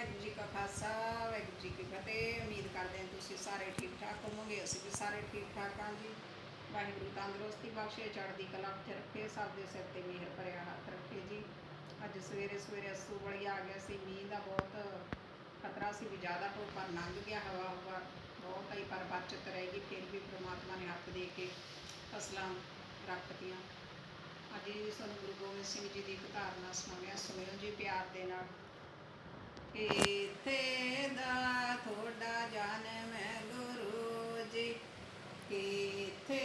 ਵਾਹਿਗੁਰੂ ਜੀ ਕਾ ਖਾਲਸਾ, ਵਾਹਿਗੁਰੂ ਜੀ ਕੀ ਫਤਿਹ। ਉਮੀਦ ਕਰਦੇ ਹਾਂ ਤੁਸੀਂ ਸਾਰੇ ਠੀਕ ਠਾਕ ਹੋਵੋਗੇ, ਅਸੀਂ ਵੀ ਸਾਰੇ ਠੀਕ ਠਾਕ ਹਾਂ ਜੀ। ਵਾਹਿਗੁਰੂ ਤੰਦਰੁਸਤੀ ਬਖਸ਼ੇ, ਚੜ੍ਹਦੀ ਕਲਾ ਵਿੱਚ ਰੱਖੇ, ਸਭ ਦੇ ਸਿਰ ਤੇ ਮਿਹਰ ਭਰਿਆ ਹੱਥ ਰੱਖੇ ਜੀ। ਅੱਜ ਸਵੇਰੇ ਸਵੇਰੇ ਅਸੂ ਬੜੀ ਆ ਗਿਆ ਸੀ, ਮੀਂਹ ਦਾ ਬਹੁਤ ਖਤਰਾ ਸੀ ਵੀ ਜ਼ਿਆਦਾ ਤੋਂ ਪਰ ਲੰਘ ਗਿਆ, ਹਵਾ ਹਵਾ ਬਹੁਤ ਹੀ ਪਰ ਬਚਤ ਰਹੇਗੀ ਫਿਰ ਵੀ ਪ੍ਰਮਾਤਮਾ ਨੇ ਹੱਥ ਦੇ ਕੇ ਫਸਲਾਂ ਰੱਖਤੀਆਂ। ਅੱਜ ਜੀ ਸਾਨੂੰ ਗੁਰੂ ਗੋਬਿੰਦ ਸਿੰਘ ਜੀ ਦੀ ਇੱਕ ਧਾਰਨਾ ਸੁਣਾਉਂਦੇ ਹਾਂ, ਸੁਣਿਓ ਜੀ ਪਿਆਰ ਦੇ ਨਾਲ। ਕਿਥੇ ਦਾ ਥੋੜਾ ਜਨਮ ਹੈ ਗੁਰੂ ਜੀ। ਕਿਥੇ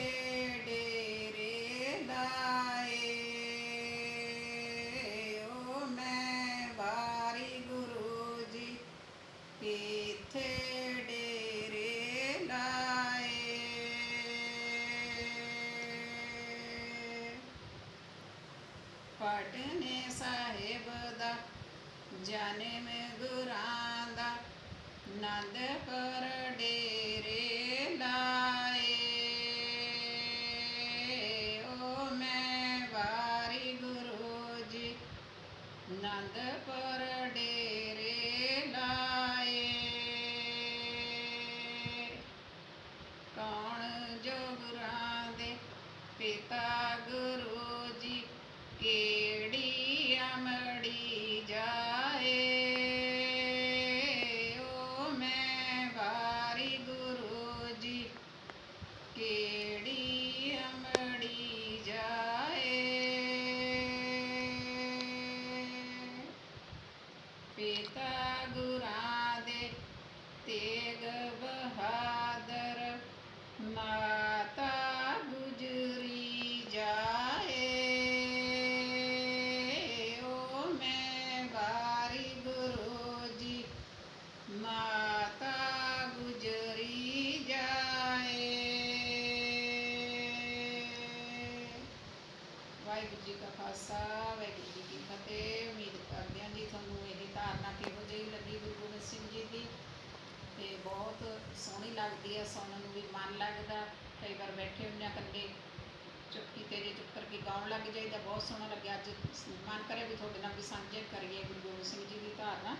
ਡੇਰੇ ਲਾਏ ਓ ਮੈਂ ਬਾਰੀ ਗੁਰੂ ਜੀ। ਕਿਥੇ ਡੇਰੇ ਲਾਏ। ਪਟਨੇ ਸਾਹਿਬ ਦਾ ਜਨਮ ਗੁਰਾਂ ਦਾ ਨੰਦ ਪਰ ਡੇਰੇ ਲਾਏ। ਓ ਮੈਂ ਵਾਰੀ ਗੁਰੂ ਜੀ ਨੰਦ ਪਰ ਪਿਤਾ ਗੁਰਾਂ ਦੇ ਤੇਗ ਬਹਾਦਰ, ਮਾਤਾ ਗੁਜਰੀ ਜਾਏ। ਓ ਮੈਂ ਬਾਰੀ ਗੁਰੂ ਜੀ ਮਾਤਾ ਗੁਜਰੀ ਜਾਏ। ਵਾਹਿਗੁਰੂ ਜੀ ਕਾ ਖਾਲਸਾ, ਵਾਹਿਗੁਰੂ ਜੀ ਕੀ ਫਤਿਹ ਉਮੀਦ ਕਰਦੇ ਹਾਂ ਜੀ ਤੁਹਾਨੂੰ ਇਹ ਧਾਰਨਾ ਕਿਹੋ ਜਿਹੀ ਲੱਗੀ ਗੁਰੂ ਗੋਬਿੰਦ ਸਿੰਘ ਜੀ ਦੀ ਤੇ ਬਹੁਤ ਸੋਹਣੀ ਲੱਗਦੀ ਹੈ ਸੁਣਨ ਨੂੰ ਵੀ ਮਨ ਲੱਗਦਾ, ਕਈ ਵਾਰ ਬੈਠੇ ਹੁੰਦੇ ਹਾਂ ਇਕੱਲੇ ਚੁੱਪੀ ਤੇ ਚੁੱਪ ਕਰਕੇ ਗਾਉਣ ਲੱਗ ਜਾਈਦਾ, ਬਹੁਤ ਸੋਹਣਾ ਲੱਗਿਆ। ਅੱਜ ਮਨ ਕਰੇ ਵੀ ਤੁਹਾਡੇ ਨਾਲ ਵੀ ਸਾਂਝੇ ਕਰੀਏ ਗੁਰੂ ਗੋਬਿੰਦ ਸਿੰਘ ਜੀ ਦੀ ਧਾਰਨਾ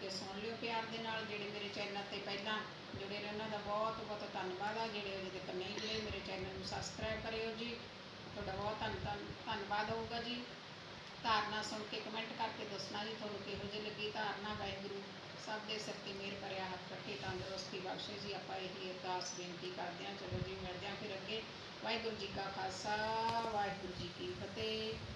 ਤੇ ਸੁਣ ਲਿਓ ਪਿਆਰ ਦੇ ਨਾਲ, ਜਿਹੜੇ ਮੇਰੇ ਚੈਨਲ ਤੇ ਪਹਿਲਾਂ ਜੁੜੇ ਨੇ ਉਹਨਾਂ ਦਾ ਬਹੁਤ ਬਹੁਤ ਧੰਨਵਾਦ ਆ, ਜਿਹੜੇ ਅਜੇ ਤੱਕ ਨਹੀਂ ਜੁੜੇ, ਮੇਰੇ ਚੈਨਲ ਨੂੰ ਸਬਸਕ੍ਰਾਈਬ ਕਰਿਓ ਜੀ। ਤੁਹਾਡਾ ਬਹੁਤ ਧੰਨ ਧੰਨ, ਧੰਨਵਾਦ ਹੋਊਗਾ ਜੀ। ਧਾਰਨਾ ਸੁਣ ਕੇ ਕਮੈਂਟ ਕਰਕੇ ਦੱਸਣਾ ਜੀ, ਤੁਹਾਨੂੰ ਕਿਹੋ ਜਿਹੀ ਲੱਗੀ ਧਾਰਨਾ। ਸਭ ਦੇ ਸਿਰ ਤੇ ਮਿਹਰ ਭਰਿਆ ਹੱਥ ਰੱਖੇ, ਤੰਦਰੁਸਤੀ ਬਖਸ਼ੇ ਜੀ। ਆਪਾਂ ਇਹੀ ਅਰਦਾਸ ਬੇਨਤੀ ਕਰਦੇ ਹਾਂ, ਚਲੋ ਜੀ, ਮਿਲਦੇ ਹਾਂ ਫਿਰ ਅੱਗੇ। ਵਾਹਿਗੁਰੂ ਜੀ ਕਾ ਖਾਲਸਾ, ਵਾਹਿਗੁਰੂ ਜੀ ਕੀ ਫਤਿਹ।